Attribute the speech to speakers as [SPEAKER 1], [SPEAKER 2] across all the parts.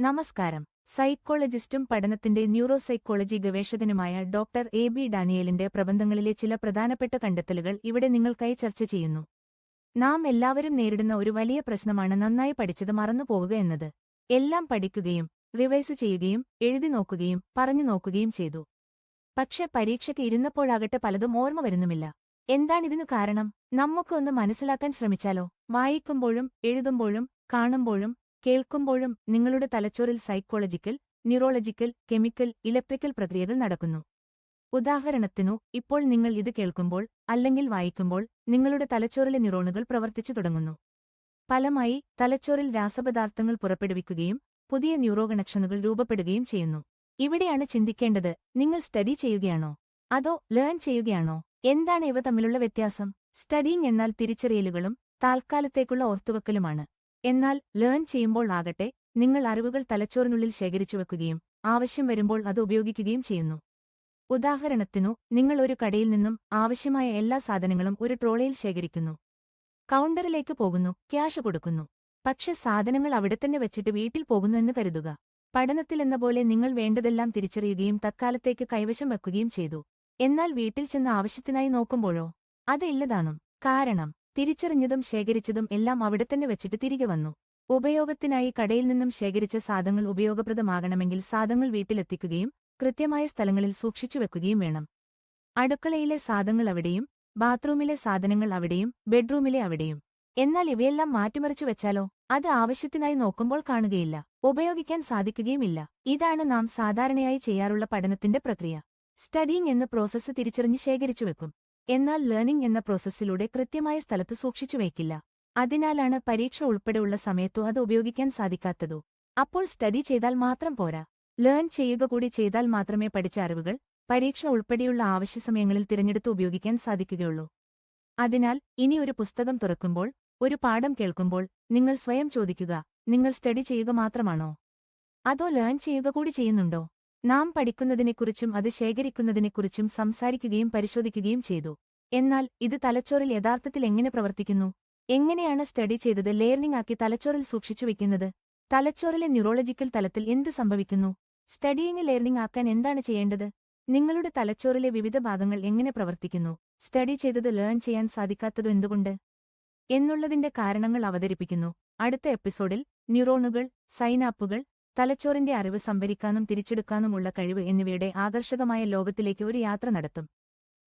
[SPEAKER 1] നമസ്കാരം. സൈക്കോളജിസ്റ്റും പഠനത്തിന്റെ ന്യൂറോസൈക്കോളജി ഗവേഷകനുമായ ഡോക്ടർ എ ബി ഡാനിയലിന്റെ പ്രബന്ധങ്ങളിലെ ചില പ്രധാനപ്പെട്ട കണ്ടെത്തലുകൾ ഇവിടെ നിങ്ങൾക്കായി ചർച്ച ചെയ്യുന്നു. നാം എല്ലാവരും നേരിടുന്ന ഒരു വലിയ പ്രശ്നമാണ് നന്നായി പഠിച്ചത് മറന്നുപോവുക എന്നത്. എല്ലാം പഠിക്കുകയും റിവൈസ് ചെയ്യുകയും എഴുതി നോക്കുകയും പറഞ്ഞു നോക്കുകയും ചെയ്തു. പക്ഷെ പരീക്ഷയ്ക്ക് ഇരുന്നപ്പോഴാകട്ടെ പലതും ഓർമ്മ വരുന്നുമില്ല. എന്താണിതിനു കാരണം? നമുക്കൊന്ന് മനസ്സിലാക്കാൻ ശ്രമിച്ചാലോ? വായിക്കുമ്പോഴും എഴുതുമ്പോഴും കാണുമ്പോഴും കേൾക്കുമ്പോഴും നിങ്ങളുടെ തലച്ചോറിൽ സൈക്കോളജിക്കൽ ന്യൂറോളജിക്കൽ കെമിക്കൽ ഇലക്ട്രിക്കൽ പ്രക്രിയകൾ നടക്കുന്നു. ഉദാഹരണത്തിനു ഇപ്പോൾ നിങ്ങൾ ഇത് കേൾക്കുമ്പോൾ അല്ലെങ്കിൽ വായിക്കുമ്പോൾ നിങ്ങളുടെ തലച്ചോറിലെ ന്യൂറോണുകൾ പ്രവർത്തിച്ചു തുടങ്ങുന്നു. ഫലമായി തലച്ചോറിൽ രാസപദാർത്ഥങ്ങൾ പുറപ്പെടുവിക്കുകയും പുതിയ ന്യൂറോ കണക്ഷനുകൾ രൂപപ്പെടുകയും ചെയ്യുന്നു. ഇവിടെയാണ് ചിന്തിക്കേണ്ടത് നിങ്ങൾ സ്റ്റഡി ചെയ്യുകയാണോ? അതോ ലേൺ ചെയ്യുകയാണോ? എന്താണ് ഇവ തമ്മിലുള്ള വ്യത്യാസം? സ്റ്റഡിയിങ് എന്നാൽ തിരിച്ചറിയലുകളും താൽക്കാലത്തേക്കുള്ള ഓർത്തുവെക്കലുമാണ്. എന്നാൽ ലേൺ ചെയ്യുമ്പോൾ ആകട്ടെ നിങ്ങൾ അറിവുകൾ തലച്ചോറിനുള്ളിൽ ശേഖരിച്ചു വെക്കുകയും ആവശ്യം വരുമ്പോൾ അത് ഉപയോഗിക്കുകയും ചെയ്യുന്നു. ഉദാഹരണത്തിനു നിങ്ങൾ ഒരു കടയിൽ നിന്നും ആവശ്യമായ എല്ലാ സാധനങ്ങളും ഒരു ട്രോളയിൽ ശേഖരിക്കുന്നു. കൗണ്ടറിലേക്ക് പോകുന്നു ക്യാഷ് കൊടുക്കുന്നു. പക്ഷെ സാധനങ്ങൾ അവിടെ തന്നെ വെച്ചിട്ട് വീട്ടിൽ പോകുന്നു എന്ന് കരുതുക. പഠനത്തിലെന്ന പോലെ നിങ്ങൾ വേണ്ടതെല്ലാം തിരിച്ചറിയുകയും തത്കാലത്തേക്ക് കൈവശം വെക്കുകയും ചെയ്തു. എന്നാൽ വീട്ടിൽ ചെന്ന് ആവശ്യത്തിനായി നോക്കുമ്പോഴോ? അത് ഇല്ലതാനും. കാരണം തിരിച്ചറിഞ്ഞതും ശേഖരിച്ചതും എല്ലാം അവിടെ തന്നെ വെച്ചിട്ട് തിരികെ വന്നു. ഉപയോഗത്തിനായി കടയിൽ നിന്നും ശേഖരിച്ച സാധങ്ങൾ ഉപയോഗപ്രദമാകണമെങ്കിൽ സാധങ്ങൾ വീട്ടിലെത്തിക്കുകയും കൃത്യമായ സ്ഥലങ്ങളിൽ സൂക്ഷിച്ചു വെക്കുകയും വേണം. അടുക്കളയിലെ സാധങ്ങൾ അവിടെയും ബാത്റൂമിലെ സാധനങ്ങൾ അവിടെയും ബെഡ്റൂമിലെ അവിടെയും. എന്നാൽ ഇവയെല്ലാം മാറ്റിമറിച്ചു വെച്ചാലോ? അത് ആവശ്യത്തിനായി നോക്കുമ്പോൾ കാണുകയില്ല. ഉപയോഗിക്കാൻ സാധിക്കുകയുമില്ല. ഇതാണ് നാം സാധാരണയായി ചെയ്യാറുള്ള പഠനത്തിന്റെ പ്രക്രിയ. സ്റ്റഡിയിങ് എന്ന പ്രോസസ്സ് തിരിച്ചറിഞ്ഞ് ശേഖരിച്ചു വെക്കും. എന്നാൽ ലേണിംഗ് എന്ന പ്രോസസ്സിലൂടെ കൃത്യമായ സ്ഥലത്ത് സൂക്ഷിച്ചു വയ്ക്കില്ല അതിനാലാണ് പരീക്ഷ ഉൾപ്പെടെയുള്ള സമയത്തോ അത് ഉപയോഗിക്കാൻ സാധിക്കാത്തതോ. അപ്പോൾ സ്റ്റഡി ചെയ്താൽ മാത്രം പോരാ. ലേൺ ചെയ്യുക കൂടി ചെയ്താൽ മാത്രമേ പഠിച്ച അറിവുകൾ പരീക്ഷ ഉൾപ്പെടെയുള്ള ആവശ്യസമയങ്ങളിൽ തിരഞ്ഞെടുത്ത് ഉപയോഗിക്കാൻ സാധിക്കുകയുള്ളൂ. അതിനാൽ ഇനി ഒരു പുസ്തകം തുറക്കുമ്പോൾ ഒരു പാഠം കേൾക്കുമ്പോൾ നിങ്ങൾ സ്വയം ചോദിക്കുക നിങ്ങൾ സ്റ്റഡി ചെയ്യുക മാത്രമാണോ? അതോ ലേൺ ചെയ്യുക കൂടി ചെയ്യുന്നുണ്ടോ? നാം പഠിക്കുന്നതിനെക്കുറിച്ചും അത് ശേഖരിക്കുന്നതിനെക്കുറിച്ചും സംസാരിക്കുകയും പരിശോധിക്കുകയും ചെയ്തു. എന്നാൽ ഇത് തലച്ചോറിൽ യഥാർത്ഥത്തിൽ എങ്ങനെ പ്രവർത്തിക്കുന്നു? എങ്ങനെയാണ് സ്റ്റഡി ചെയ്തത്? ലേർണിംഗ് ആക്കി തലച്ചോറിൽ സൂക്ഷിച്ചു വെക്കുന്നത്? തലച്ചോറിലെ ന്യൂറോളജിക്കൽ തലത്തിൽ എന്ത് സംഭവിക്കുന്നു? സ്റ്റഡിയിങ് ലേർണിംഗ് ആക്കാൻ എന്താണ് ചെയ്യേണ്ടത്? നിങ്ങളുടെ തലച്ചോറിലെ വിവിധ ഭാഗങ്ങൾ എങ്ങനെ പ്രവർത്തിക്കുന്നു? സ്റ്റഡി ചെയ്തത് ലേൺ ചെയ്യാൻ സാധിക്കാത്തതു എന്തുകൊണ്ട്? എന്നുള്ളതിന്റെ കാരണങ്ങൾ അവതരിപ്പിക്കുന്നു. അടുത്ത എപ്പിസോഡിൽ ന്യൂറോണുകൾ സൈനാപ്പുകൾ തലച്ചോറിന്റെ അറിവ് സംഭരിക്കാനും തിരിച്ചെടുക്കാനുമുള്ള കഴിവ് എന്നിവയുടെ ആകർഷകമായ ലോകത്തിലേക്ക് ഒരു യാത്ര നടത്തും.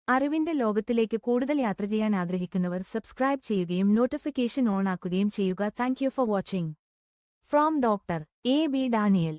[SPEAKER 1] അറിവിന്റെ ലോകത്തിലേക്ക് കൂടുതൽ യാത്ര ചെയ്യാൻ ആഗ്രഹിക്കുന്നവർ സബ്സ്ക്രൈബ് ചെയ്യുകയും നോട്ടിഫിക്കേഷൻ ഓൺ ആക്കുകയും ചെയ്യുക. Thank for watching from doctor A B Daniel